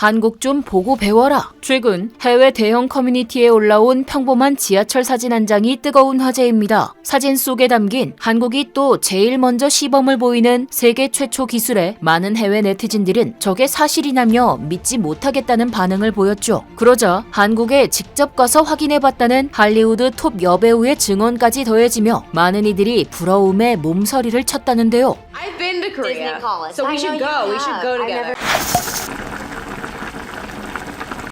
한국 좀 보고 배워라. 최근 해외 대형 커뮤니티에 올라온 평범한 지하철 사진 한 장이 뜨거운 화제입니다. 사진 속에 담긴 한국이 또 제일 먼저 시범을 보이는 세계 최초 기술에 많은 해외 네티즌들은 저게 사실이라며 믿지 못하겠다는 반응을 보였죠. 그러자 한국에 직접 가서 확인해봤다는 할리우드 톱 여배우의 증언까지 더해지며 많은 이들이 부러움에 몸서리를 쳤다는데요. I've been to Korea. Disney College. So we I should know go. you We should go have. I together. never-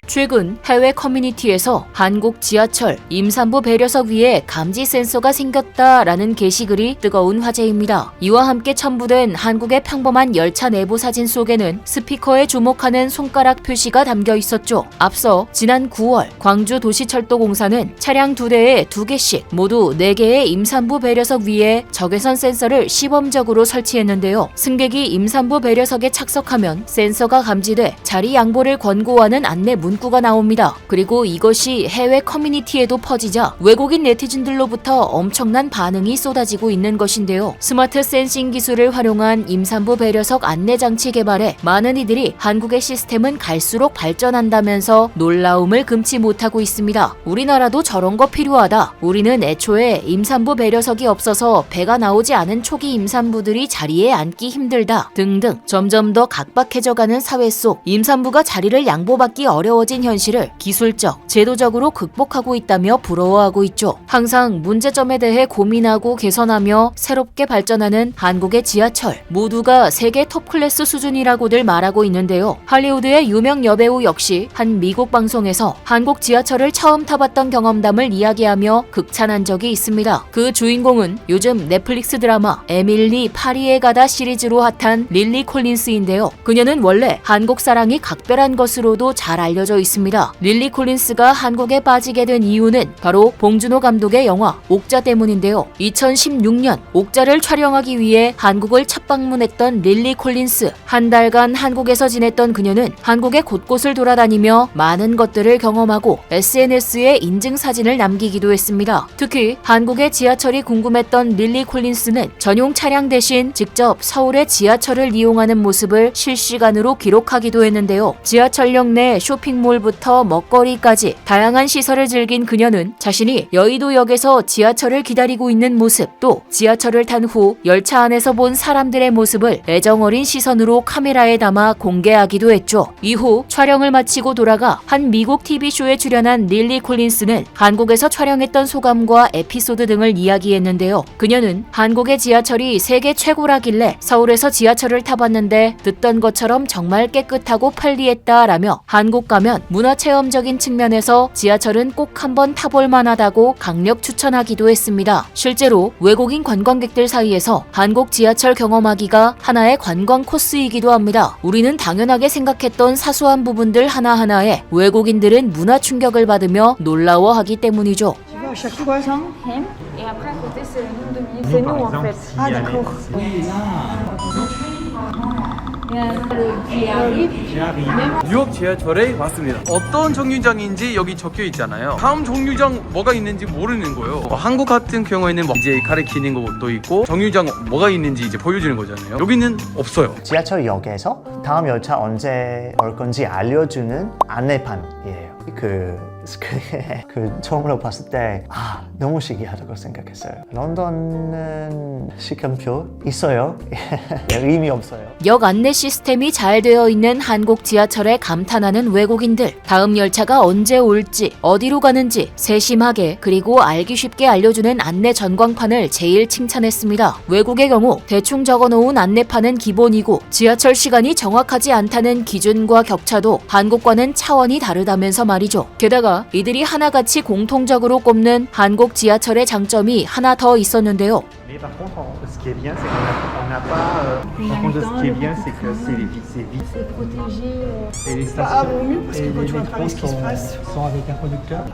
최근 해외 커뮤니티에서 한국 지하철 임산부 배려석 위에 감지 센서가 생겼다라는 게시글이 뜨거운 화제입니다. 이와 함께 첨부된 한국의 평범한 열차 내부 사진 속에는 스피커에 주목하는 손가락 표시가 담겨 있었죠. 앞서 지난 9월 광주 도시철도공사는 차량 두 대에 두 개씩 모두 네 개의 임산부 배려석 위에 적외선 센서를 시범적으로 설치했는데요. 승객이 임산부 배려석에 착석하면 센서가 감지돼 자리 양보를 권고하는 안내 문구 가 나옵니다. 그리고 이것이 해외 커뮤니티에도 퍼지자 외국인 네티즌들로부터 엄청난 반응이 쏟아지고 있는 것인데요. 스마트 센싱 기술을 활용한 임산부 배려석 안내 장치 개발에 많은 이들이 한국의 시스템은 갈수록 발전한다면서 놀라움을 금치 못하고 있습니다. 우리나라도 저런 거 필요하다. 우리는 애초에 임산부 배려석이 없어서 배가 나오지 않은 초기 임산부들이 자리에 앉기 힘들다. 등등 점점 더 각박해져가는 사회 속 임산부가 자리를 양보받기 어려워 진 현실을 기술적, 제도적으로 극복하고 있다며 부러워하고 있죠. 항상 문제점에 대해 고민하고 개선하며 새롭게 발전하는 한국의 지하철 모두가 세계 톱 클래스 수준이라고들 말하고 있는데요. 할리우드의 유명 여배우 역시 한 미국 방송에서 한국 지하철을 처음 타봤던 경험담을 이야기하며 극찬한 적이 있습니다. 그 주인공은 요즘 넷플릭스 드라마 에밀리 파리에 가다 시리즈로 핫한 릴리 콜린스인데요. 그녀는 원래 한국 사랑이 각별한 것으로도 잘 알려져 있습니다. 릴리 콜린스가 한국에 빠지게 된 이유는 바로 봉준호 감독의 영화 옥자 때문인데요. 2016년 옥자를 촬영하기 위해 한국을 첫 방문했던 릴리 콜린스. 한 달간 한국에서 지냈던 그녀는 한국의 곳곳을 돌아다니며 많은 것들을 경험하고 SNS에 인증 사진을 남기기도 했습니다. 특히 한국의 지하철이 궁금했던 릴리 콜린스는 전용 차량 대신 직접 서울의 지하철을 이용하는 모습을 실시간으로 기록하기도 했는데요. 지하철역 내 쇼핑몰 부터 먹거리까지 다양한 시설을 즐긴 그녀는 자신이 여의도역에서 지하철을 기다리고 있는 모습 또 지하철을 탄 후 열차 안에서 본 사람들의 모습을 애정어린 시선으로 카메라에 담아 공개하기도 했죠. 이후 촬영을 마치고 돌아가 한 미국 TV쇼에 출연한 릴리 콜린스는 한국에서 촬영했던 소감과 에피소드 등을 이야기했는데요. 그녀는 한국의 지하철이 세계 최고라길래 서울에서 지하철을 타봤는데 듣던 것처럼 정말 깨끗하고 편리했다라며 한국 가면 문화체험적인 측면에서 지하철은 꼭 한번 타볼 만하다고 강력 추천하기도 했습니다. 실제로 외국인 관광객들 사이에서 한국 지하철 경험하기가 하나의 관광 코스이기도 합니다. 우리는 당연하게 생각했던 사소한 부분들 하나하나에 외국인들은 문화 충격을 받으며 놀라워하기 때문이죠. 뉴욕 지하철에 왔습니다. 어떤 정류장인지 여기 적혀 있잖아요. 다음 정류장 뭐가 있는지 모르는 거예요. 어, 한국 같은 경우에는 뭐 이제 가리키는 것도 있고 정류장 뭐가 있는지 이제 보여주는 거잖아요. 여기는 없어요. 지하철역에서 다음 열차 언제 올 건지 알려주는 안내판이에요. 그, 그, 그 처음으로 봤을 때, 아, 너무 신기하다고 생각했어요. 런던은 시간표 있어요. 의미 없어요. 역 안내 시스템이 잘 되어 있는 한국 지하철에 감탄하는 외국인들. 다음 열차가 언제 올지, 어디로 가는지 세심하게 그리고 알기 쉽게 알려주는 안내 전광판을 제일 칭찬했습니다. 외국의 경우 대충 적어놓은 안내판은 기본이고 지하철 시간이 정확하지 않다는 기준과 격차도 한국과는 차원이 다르다면서 말이죠. 게다가 이들이 하나같이 공통적으로 꼽는 한국 지하철의 장점이 하나 더 있었는데요. Euh, euh, Ah.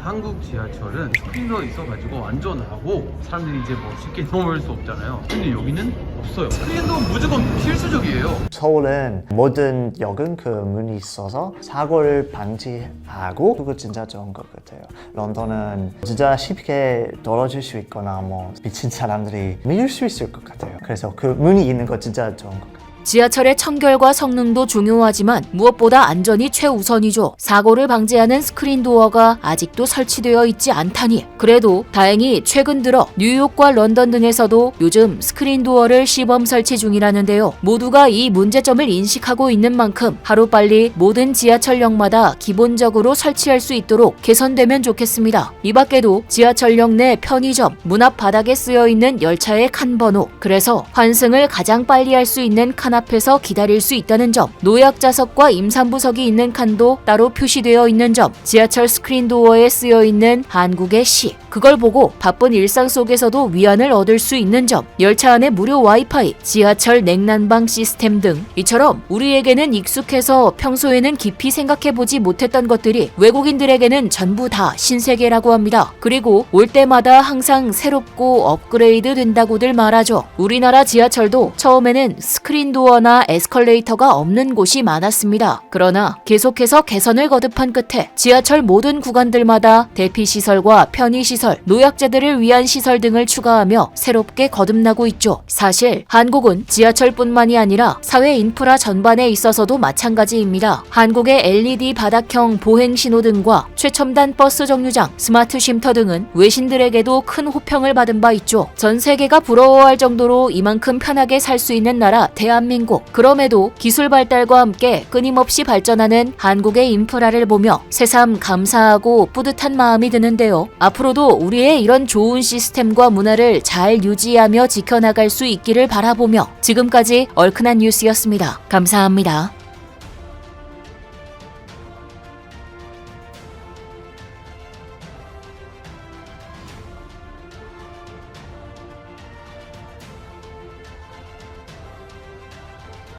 한국 지하철은 스피너 있어가지고 안전하고 사람들이 이제 뭐 쉽게 넘을 수 없잖아요. 근데 여기는 없어요. 스피너 무조건 필수적이에요. 서울은 모든 역은 그 문이 있어서 사고를 방지하고 그거 진짜 좋은 것 같아요. 런던은 진짜 쉽게 떨어질 수 있거나 뭐 미친 사람들이 밀릴 수 있을 것 같아요. 그래서 그 문이 있는 거 진짜 좋은 것 같아요. 지하철의 청결과 성능도 중요하지만 무엇보다 안전이 최우선이죠. 사고를 방지하는 스크린 도어가 아직도 설치되어 있지 않다니. 그래도 다행히 최근 들어 뉴욕과 런던 등에서도 요즘 스크린 도어를 시범 설치 중이라는데요. 모두가 이 문제점을 인식하고 있는 만큼 하루빨리 모든 지하철역마다 기본적으로 설치할 수 있도록 개선되면 좋겠습니다. 이 밖에도 지하철역 내 편의점, 문 앞 바닥에 쓰여 있는 열차의 칸 번호, 그래서 환승을 가장 빨리 할 수 있는 칸 앞에서 기다릴 수 있다는 점, 노약자석과 임산부석이 있는 칸도 따로 표시되어 있는 점, 지하철 스크린 도어에 쓰여 있는 한국의 시, 그걸 보고 바쁜 일상 속에서도 위안을 얻을 수 있는 점, 열차 안에 무료 와이파이, 지하철 냉난방 시스템 등 이처럼 우리에게는 익숙해서 평소에는 깊이 생각해보지 못했던 것들이 외국인들에게는 전부 다 신세계라고 합니다. 그리고 올 때마다 항상 새롭고 업그레이드 된다고들 말하죠. 우리나라 지하철도 처음에는 스크린 도어 나 에스컬레이터가 없는 곳이 많았습니다. 그러나 계속해서 개선을 거듭한 끝에 지하철 모든 구간들마다 대피 시설과 편의 시설, 노약자들을 위한 시설 등을 추가하며 새롭게 거듭나고 있죠. 사실 한국은 지하철뿐만이 아니라 사회 인프라 전반에 있어서도 마찬가지입니다. 한국의 LED 바닥형 보행 신호등과 최첨단 버스 정류장, 스마트 쉼터 등은 외신들에게도 큰 호평을 받은 바 있죠. 전 세계가 부러워할 정도로 이만큼 편하게 살 수 있는 나라 대한민국. 그럼에도 기술 발달과 함께 끊임없이 발전하는 한국의 인프라를 보며 새삼 감사하고 뿌듯한 마음이 드는데요. 앞으로도 우리의 이런 좋은 시스템과 문화를 잘 유지하며 지켜나갈 수 있기를 바라보며 지금까지 얼큰한 뉴스였습니다. 감사합니다.